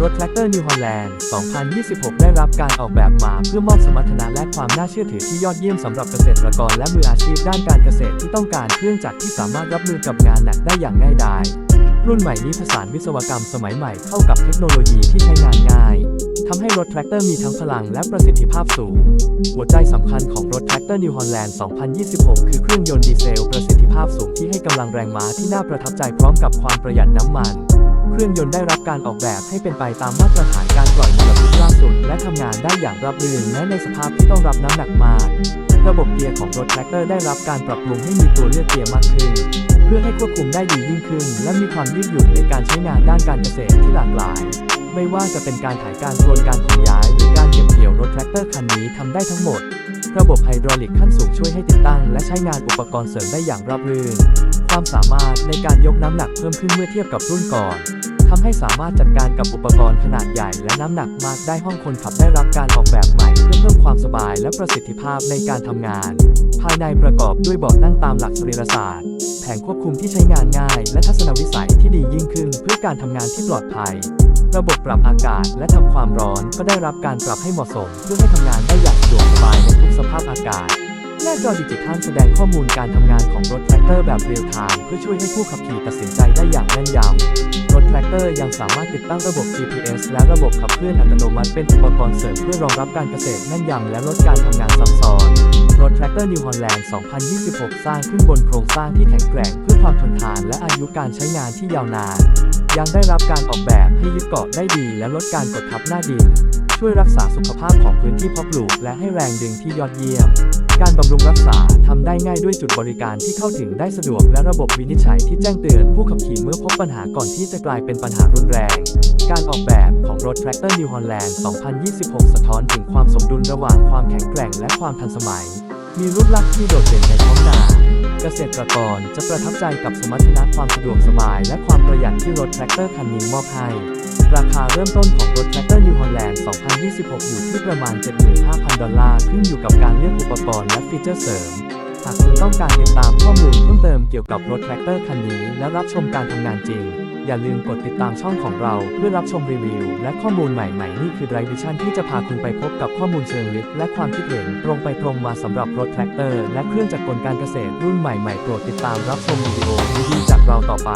รถแทรกเตอร์นิวฮอลแลนด์ 2026 ได้รับการออกแบบมาเพื่อมอบสมรรถนะและความน่าเชื่อถือที่ยอดเยี่ยมสำหรับเกษตรกรและมืออาชีพด้านการเกษตรที่ต้องการเครื่องจักรที่สามารถรับมือกับงานหนักได้อย่างง่ายดายรุ่นใหม่นี้ผสานวิศวกรรมสมัยใหม่เข้ากับเทคโนโลยีที่ใช้งานง่ายทำให้รถแทรกเตอร์มีทั้งพลังและประสิทธิภาพสูง หัวใจสำคัญของรถแทรกเตอร์นิวฮอลแลนด์ 2026 คือเครื่องยนต์ดีเซลประสิทธิภาพสูงที่ให้กำลังแรงม้าที่น่าประทับใจพร้อมกับความประหยัดน้ำมัน เครื่องยนต์ได้รับการออกแบบให้เป็นไปตามมาตรฐานการปล่อยมลพิษล่าสุด และทำงานได้อย่างราบรื่นแม้ในสภาพที่ต้องรับน้ำหนักมาก ระบบเกียร์ของรถแทรกเตอร์ได้รับการปรับปรุงให้มีตัวเลือกเกียร์มากขึ้น เพื่อให้ควบคุมได้ดียิ่งขึ้น และมีความยืดหยุ่นในการใช้งานด้านการเกษตรที่หลากหลาย ไม่ว่าจะเป็นการถ่ายการโคลนการขนย้าย หรือการเก็บเกี่ยวรถแทรกเตอร์คันนี้ทำได้ทั้งหมดระบบไฮดรอลิกขั้นสูงช่วยให้ติดตั้ง และใช้งานอุปกรณ์เสริมได้อย่างราบรื่น ความสามารถในการยกน้ำหนักเพิ่มขึ้นเมื่อเทียบกับรุ่นก่อน ทำให้สามารถจัดการกับอุปกรณ์ขนาดใหญ่ และน้ำหนักมากได้ห้องคนขับได้รับการออกแบบใหม่เพื่อเพิ่มความสบายและประสิทธิภาพในการทำงาน ภายในประกอบด้วยเบาะนั่งตามหลักสรีรศาสตร์ แผงควบคุมที่ใช้งานง่าย และทัศนวิสัยที่ดียิ่งขึ้นเพื่อการทำงานที่ปลอดภัย ระบบปรับอากาศและทำความร้อนก็ได้รับการปรับให้เหมาะสม เพื่อให้ทำงานได้อย่างสะดวกสบายในทุกสภาพอากาศหน้าจอดิจิทัลแสดงข้อมูลการทำงานของรถแทรกเตอร์แบบเรียลไทม์เพื่อช่วยให้ผู้ขับขี่ตัดสินใจได้อย่างแม่นยำ อร์ยังสามารถติดตั้งระบบ GPS และระบบขับเคลื่อนอัตโนมัติเป็นอุปกรณ์เสริมเพื่อรองรับการเกษตรแม่นยำและลดการทำงานซับซ้อน รถแทรกเตอร์นิวฮอลแลนด์ 2026 สร้างขึ้นบนโครงสร้างที่แข็งแกร่งเพื่อความทนทานและอายุการใช้งานที่ยาวนาน ยังได้รับการออกแบบให้ยึดเกาะได้ดีและลดการกดทับหน้าดิน ช่วยรักษาสุขภาพของพื้นที่เพาะปลูก และให้แรงดึงที่ยอดเยี่ยม การบำรุงรักษาทำได้ง่ายด้วยจุดบริการที่เข้าถึงได้สะดวกและระบบวินิจฉัยที่แจ้งเตือนผู้ขับขี่เมื่อพบปัญหาก่อนที่จะกลายเป็นปัญหารุนแรง การออกแบบของรถ Tractor New Holland 2026 สะท้อนถึงความสมดุลระหว่างความแข็งแกร่งและความทันสมัย มีรูปลักษณ์ที่โดดเด่นในท้องนา เกษตรกรจะประทับใจกับสมรรถนะความสะดวกสบาย และความประหยัดที่รถแทรกเตอร์คันนี้มอบให้ ราคาเริ่มต้นของรถแทรกเตอร์ยูฮอลแลนด์2026 อยู่ที่ประมาณ 75,000 ดอลลาร์ ขึ้นอยู่กับการเลือกอุปกรณ์และฟีเจอร์เสริม หากคุณต้องการติดตามข้อมูลเพิ่มเติมเกี่ยวกับรถแทรกเตอร์คันนี้ และรับชมการทำงานจริง อย่าลืมกดติดตามช่องของเราเพื่อรับชมรีวิว และข้อมูลใหม่ๆ นี่คือไรวิชั่นที่จะพาคุณไปพบกับข้อมูลเชิงลึก และความคิดเห็นตรงไปตรงมาสำหรับรถแทรกเตอร์ และเครื่องจักรกลการเกษตรรุ่นใหม่ๆโปรดติดตามรับชมวิดีโอดีๆจากเราต่อไป